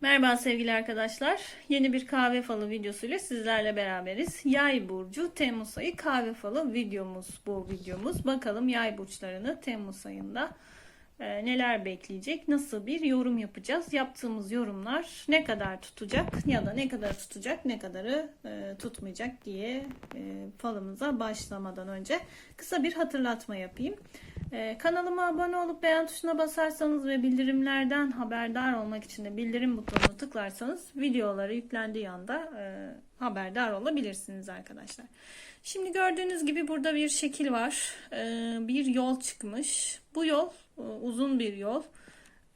Merhaba sevgili arkadaşlar. Yeni bir kahve falı videosuyla sizlerle beraberiz. Yay burcu Temmuz ayı kahve falı videomuz bu videomuz. Bakalım yay burçlarını Temmuz ayında neler bekleyecek, nasıl bir yorum yapacağız. Yaptığımız yorumlar ne kadar tutacak ya da ne kadar tutacak, ne kadarı e, tutmayacak diye e, falımıza başlamadan önce kısa bir hatırlatma yapayım. Ee, kanalıma abone olup beğen tuşuna basarsanız ve bildirimlerden haberdar olmak için de bildirim butonuna tıklarsanız videoları yüklendiği anda e, haberdar olabilirsiniz arkadaşlar. Şimdi gördüğünüz gibi burada bir şekil var. Ee, bir yol çıkmış. Bu yol e, uzun bir yol.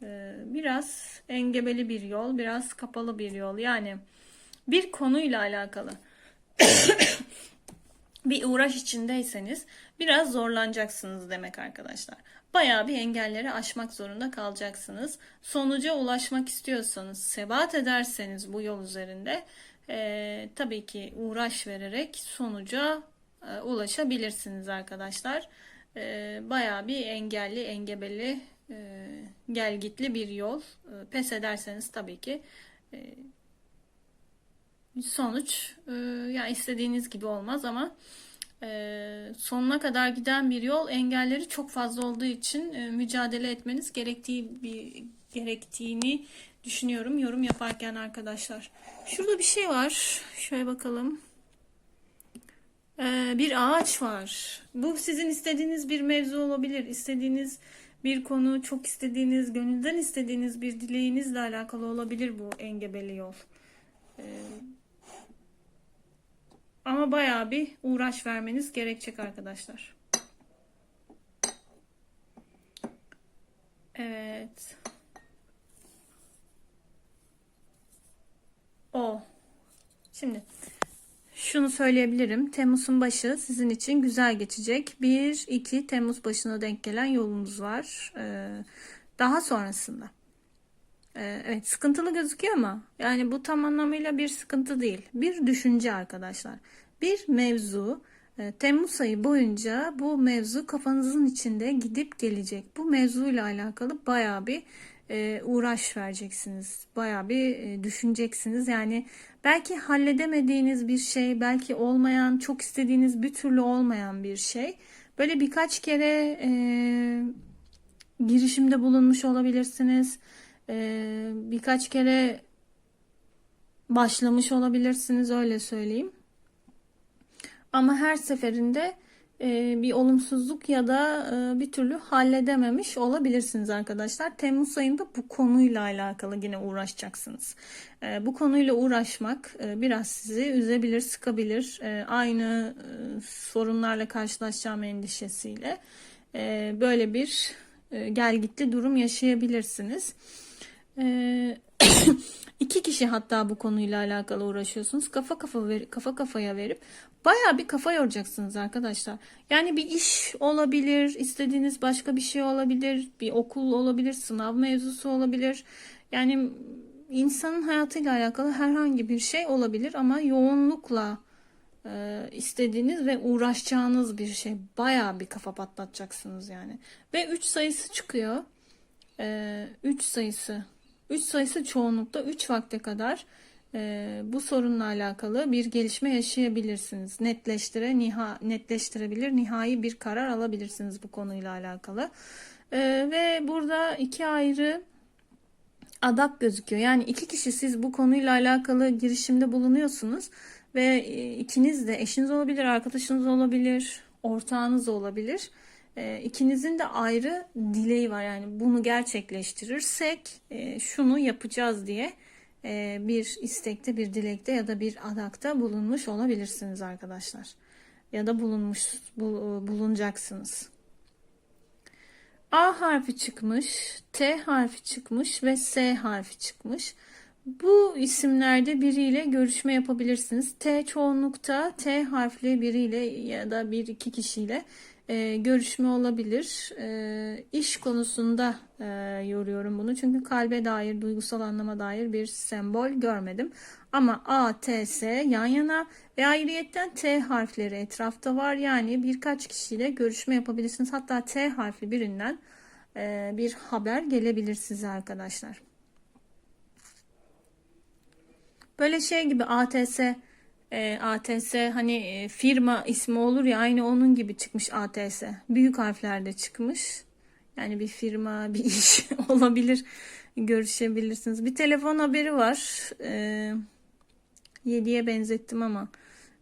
Ee, biraz engebeli bir yol, biraz kapalı bir yol. Yani bir konuyla alakalı bir uğraş içindeyseniz biraz zorlanacaksınız demek arkadaşlar. Bayağı bir engelleri aşmak zorunda kalacaksınız. Sonuca ulaşmak istiyorsanız, sebat ederseniz bu yol üzerinde e, tabii ki uğraş vererek sonuca e, ulaşabilirsiniz arkadaşlar. E, bayağı bir engelli, engebeli, e, gelgitli bir yol. E, pes ederseniz tabii ki e, sonuç e, yani istediğiniz gibi olmaz ama e, sonuna kadar giden bir yol engelleri çok fazla olduğu için e, mücadele etmeniz gerektiği bir gerektiğini düşünüyorum yorum yaparken arkadaşlar. Şurada bir şey var. Şöyle bakalım. E, bir ağaç var. Bu sizin istediğiniz bir mevzu olabilir. İstediğiniz bir konu, çok istediğiniz, gönülden istediğiniz bir dileğinizle alakalı olabilir bu engebeli yol. E, ama bayağı bir uğraş vermeniz gerekecek arkadaşlar. Evet. O. Şimdi şunu söyleyebilirim. Temmuz'un başı sizin için güzel geçecek. 1-2 Temmuz başına denk gelen yolunuz var. Ee, daha sonrasında. Ee, evet sıkıntılı gözüküyor ama yani bu tam anlamıyla bir sıkıntı değil. Bir düşünce arkadaşlar. Bir mevzu Temmuz ayı boyunca bu mevzu kafanızın içinde gidip gelecek. Bu mevzuyla alakalı baya bir e, uğraş vereceksiniz. Baya bir e, düşüneceksiniz. Yani belki halledemediğiniz bir şey, belki olmayan, çok istediğiniz bir türlü olmayan bir şey. Böyle birkaç kere e, girişimde bulunmuş olabilirsiniz ee, birkaç kere başlamış olabilirsiniz öyle söyleyeyim. Ama her seferinde e, bir olumsuzluk ya da e, bir türlü halledememiş olabilirsiniz arkadaşlar. Temmuz ayında bu konuyla alakalı yine uğraşacaksınız. E, bu konuyla uğraşmak biraz sizi üzebilir, sıkabilir. Aynı sorunlarla karşılaşacağım endişesiyle böyle bir gelgitli durum yaşayabilirsiniz. Kişi hatta bu konuyla alakalı uğraşıyorsunuz. Kafa kafa ver, kafa kafaya verip baya bir kafa yoracaksınız arkadaşlar. Yani bir iş olabilir, istediğiniz başka bir şey olabilir, bir okul olabilir, sınav mevzusu olabilir. Yani insanın hayatıyla alakalı herhangi bir şey olabilir ama yoğunlukla e, istediğiniz ve uğraşacağınız bir şey. Baya bir kafa patlatacaksınız yani. Ve 3 sayısı çıkıyor. 3 e, sayısı 3 sayısı çoğunlukta 3 vakte kadar e, bu sorunla alakalı bir gelişme yaşayabilirsiniz. Netleştire, niha, netleştirebilir, nihai bir karar alabilirsiniz bu konuyla alakalı. E, ve burada iki ayrı adak gözüküyor. Yani iki kişi siz bu konuyla alakalı girişimde bulunuyorsunuz ve e, ikiniz de eşiniz olabilir, arkadaşınız olabilir, ortağınız olabilir e, ikinizin de ayrı dileği var. Yani bunu gerçekleştirirsek e, şunu yapacağız diye e, bir istekte, bir dilekte ya da bir adakta bulunmuş olabilirsiniz arkadaşlar. Ya da bulunmuş bul, bulunacaksınız. A harfi çıkmış, T harfi çıkmış ve S harfi çıkmış. Bu isimlerde biriyle görüşme yapabilirsiniz. T çoğunlukta T harfli biriyle ya da bir iki kişiyle e, görüşme olabilir. E, iş konusunda e, yoruyorum bunu. Çünkü kalbe dair, duygusal anlama dair bir sembol görmedim. Ama A, T, S yan yana ve ayrıyetten T harfleri etrafta var. Yani birkaç kişiyle görüşme yapabilirsiniz. Hatta T harfi birinden e, bir haber gelebilir size arkadaşlar. Böyle şey gibi ATS e, ATS hani e, firma ismi olur ya aynı onun gibi çıkmış ATS. Büyük harflerde çıkmış. Yani bir firma, bir iş olabilir. Görüşebilirsiniz. Bir telefon haberi var. E, 7'ye benzettim ama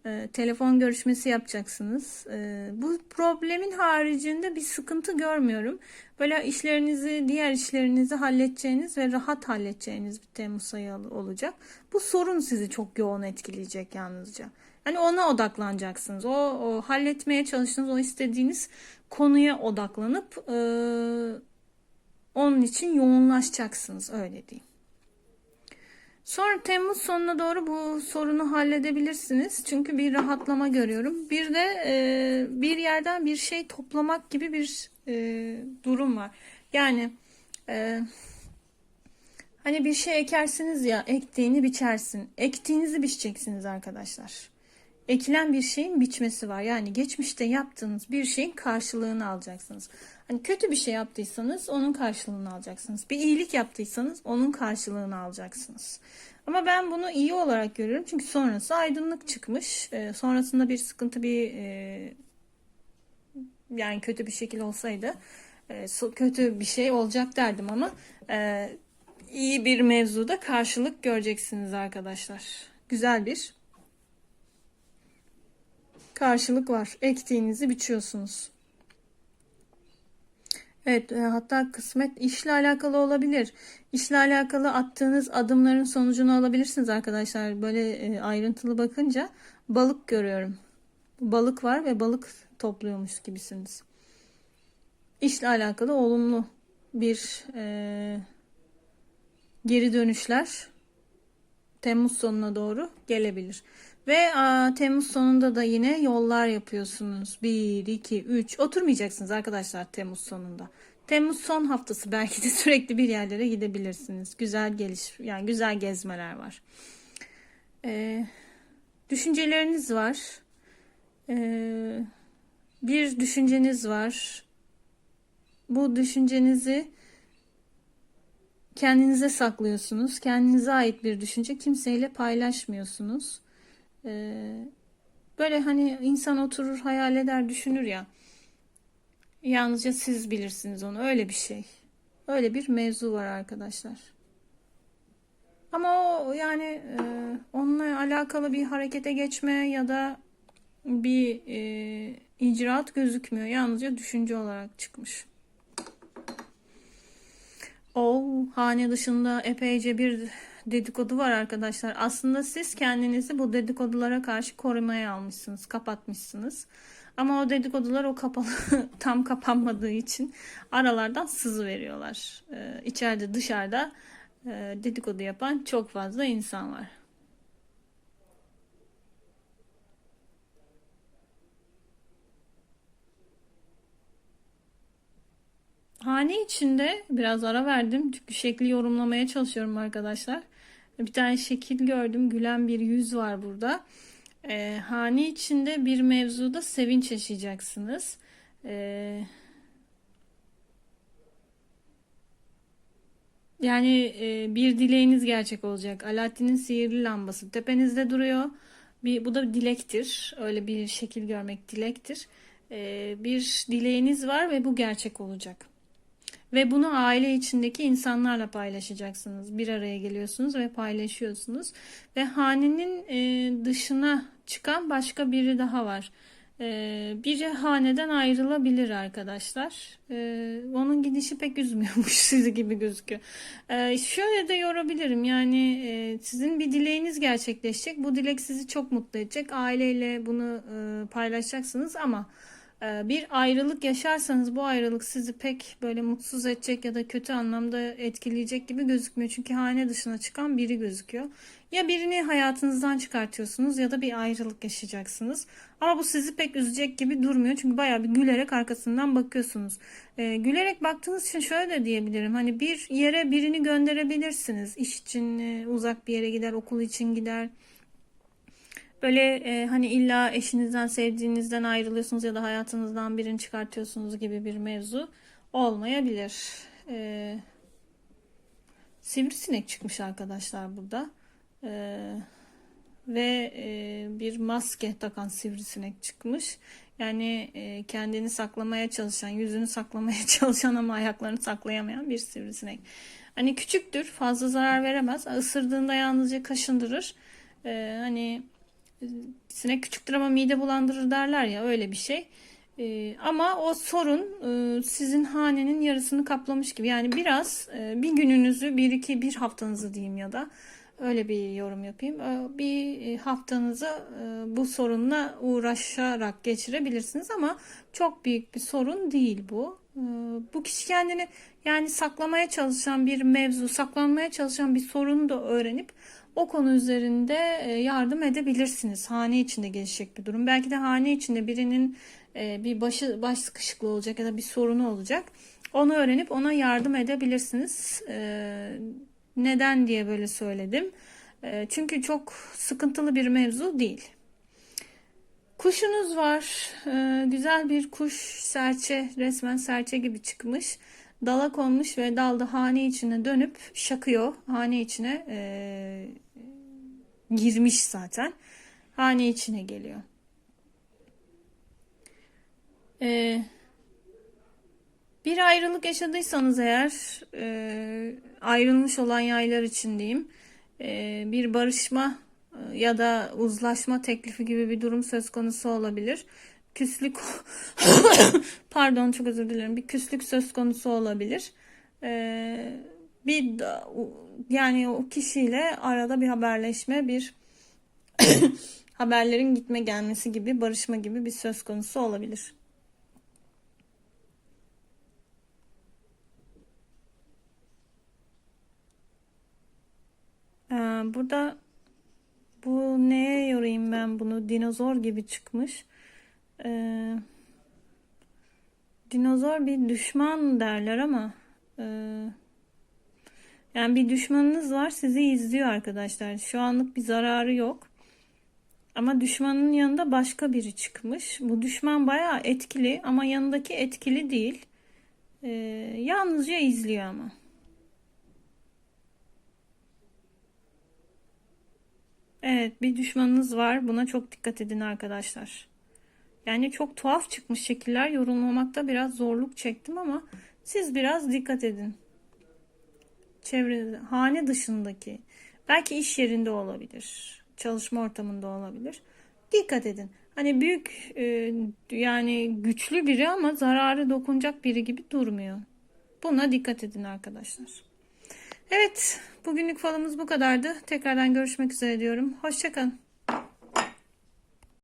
e, telefon görüşmesi yapacaksınız. E, bu problemin haricinde bir sıkıntı görmüyorum. Böyle işlerinizi, diğer işlerinizi halledeceğiniz ve rahat halledeceğiniz bir Temmuz ayı olacak. Bu sorun sizi çok yoğun etkileyecek yalnızca. Yani ona odaklanacaksınız. O, o halletmeye çalıştığınız, o istediğiniz konuya odaklanıp e, onun için yoğunlaşacaksınız öyle diyeyim. Sonra Temmuz sonuna doğru bu sorunu halledebilirsiniz. Çünkü bir rahatlama görüyorum. Bir de e, bir yerden bir şey toplamak gibi bir e, durum var. Yani e, hani bir şey ekersiniz ya ektiğini biçersin. Ektiğinizi biçeceksiniz arkadaşlar. Ekilen bir şeyin biçmesi var. Yani geçmişte yaptığınız bir şeyin karşılığını alacaksınız. Hani kötü bir şey yaptıysanız onun karşılığını alacaksınız. Bir iyilik yaptıysanız onun karşılığını alacaksınız. Ama ben bunu iyi olarak görüyorum. Çünkü sonrası aydınlık çıkmış. E, sonrasında bir sıkıntı bir e, yani kötü bir şekil olsaydı e, kötü bir şey olacak derdim ama e, iyi bir mevzuda karşılık göreceksiniz arkadaşlar. Güzel bir karşılık var. Ektiğinizi biçiyorsunuz. Evet, e, hatta kısmet işle alakalı olabilir. İşle alakalı attığınız adımların sonucunu alabilirsiniz arkadaşlar. Böyle e, ayrıntılı bakınca balık görüyorum. Balık var ve balık topluyormuş gibisiniz. İşle alakalı olumlu bir e, geri dönüşler Temmuz sonuna doğru gelebilir. Ve a, Temmuz sonunda da yine yollar yapıyorsunuz. 1, 2, 3. Oturmayacaksınız arkadaşlar Temmuz sonunda. Temmuz son haftası belki de sürekli bir yerlere gidebilirsiniz. Güzel geliş, yani güzel gezmeler var. Ee, düşünceleriniz var. Ee, bir düşünceniz var. Bu düşüncenizi kendinize saklıyorsunuz. Kendinize ait bir düşünce kimseyle paylaşmıyorsunuz. Ee, böyle hani insan oturur hayal eder düşünür ya. Yalnızca siz bilirsiniz onu. Öyle bir şey. Öyle bir mevzu var arkadaşlar. Ama o yani e, onunla alakalı bir harekete geçme ya da bir e, icraat gözükmüyor. Yalnızca düşünce olarak çıkmış. O hane dışında epeyce bir dedikodu var arkadaşlar. Aslında siz kendinizi bu dedikodulara karşı korumaya almışsınız, kapatmışsınız. Ama o dedikodular o kapalı tam kapanmadığı için aralardan sızı veriyorlar. Ee, içeride dışarıda e, dedikodu yapan çok fazla insan var. Hane içinde biraz ara verdim. Çünkü şekli yorumlamaya çalışıyorum arkadaşlar. Bir tane şekil gördüm. Gülen bir yüz var burada. E, hane içinde bir mevzuda sevinç yaşayacaksınız. E, yani e, bir dileğiniz gerçek olacak. Alaaddin'in sihirli lambası tepenizde duruyor. Bir, bu da dilektir. Öyle bir şekil görmek dilektir. E, bir dileğiniz var ve bu gerçek olacak. Ve bunu aile içindeki insanlarla paylaşacaksınız. Bir araya geliyorsunuz ve paylaşıyorsunuz. Ve hanenin e, dışına çıkan başka biri daha var. E, biri haneden ayrılabilir arkadaşlar. E, onun gidişi pek üzmüyormuş sizi gibi gözüküyor. E, şöyle de yorabilirim. Yani e, sizin bir dileğiniz gerçekleşecek. Bu dilek sizi çok mutlu edecek. Aileyle bunu e, paylaşacaksınız ama bir ayrılık yaşarsanız bu ayrılık sizi pek böyle mutsuz edecek ya da kötü anlamda etkileyecek gibi gözükmüyor. Çünkü hane dışına çıkan biri gözüküyor. Ya birini hayatınızdan çıkartıyorsunuz ya da bir ayrılık yaşayacaksınız. Ama bu sizi pek üzecek gibi durmuyor. Çünkü bayağı bir gülerek arkasından bakıyorsunuz. Ee, gülerek baktığınız için şöyle de diyebilirim. Hani bir yere birini gönderebilirsiniz. İş için e, uzak bir yere gider, okul için gider Böyle e, hani illa eşinizden, sevdiğinizden ayrılıyorsunuz ya da hayatınızdan birini çıkartıyorsunuz gibi bir mevzu olmayabilir. E, sivrisinek çıkmış arkadaşlar burada. Ee, ve e, bir maske takan sivrisinek çıkmış. Yani e, kendini saklamaya çalışan, yüzünü saklamaya çalışan ama ayaklarını saklayamayan bir sivrisinek. Hani küçüktür, fazla zarar veremez. Isırdığında yalnızca kaşındırır. Ee, hani e, sinek küçüktür ama mide bulandırır derler ya öyle bir şey. Ee, ama o sorun e, sizin hanenin yarısını kaplamış gibi. Yani biraz e, bir gününüzü, bir iki, bir haftanızı diyeyim ya da öyle bir yorum yapayım. Ee, bir e, haftanızı e, bu sorunla uğraşarak geçirebilirsiniz ama çok büyük bir sorun değil bu. Ee, bu kişi kendini yani saklamaya çalışan bir mevzu, saklanmaya çalışan bir sorunu da öğrenip o konu üzerinde e, yardım edebilirsiniz. Hane içinde gelişecek bir durum. Belki de hane içinde birinin e, bir başı baş sıkışıklığı olacak ya da bir sorunu olacak. Onu öğrenip ona yardım edebilirsiniz. E, neden diye böyle söyledim. Çünkü çok sıkıntılı bir mevzu değil. Kuşunuz var. Güzel bir kuş serçe resmen serçe gibi çıkmış. Dala konmuş ve dalda hane içine dönüp şakıyor. Hane içine e, girmiş zaten. Hane içine geliyor. E, bir ayrılık yaşadıysanız eğer e, ayrılmış olan yaylar için diyeyim e, bir barışma e, ya da uzlaşma teklifi gibi bir durum söz konusu olabilir küslük pardon çok özür dilerim bir küslük söz konusu olabilir. Ee, bir yani o kişiyle arada bir haberleşme bir haberlerin gitme gelmesi gibi barışma gibi bir söz konusu olabilir. Ee, burada bu neye yorayım ben bunu dinozor gibi çıkmış. Ee, dinozor bir düşman derler ama e, yani bir düşmanınız var sizi izliyor arkadaşlar. Şu anlık bir zararı yok. Ama düşmanın yanında başka biri çıkmış. Bu düşman bayağı etkili ama yanındaki etkili değil. Ee, yalnızca izliyor ama. Evet bir düşmanınız var. Buna çok dikkat edin arkadaşlar. Yani çok tuhaf çıkmış şekiller yorumlamakta biraz zorluk çektim ama siz biraz dikkat edin. Çevre, hane dışındaki belki iş yerinde olabilir. Çalışma ortamında olabilir. Dikkat edin. Hani büyük e, yani güçlü biri ama zararı dokunacak biri gibi durmuyor. Buna dikkat edin arkadaşlar. Evet, bugünlük falımız bu kadardı. Tekrardan görüşmek üzere diyorum. Hoşçakalın.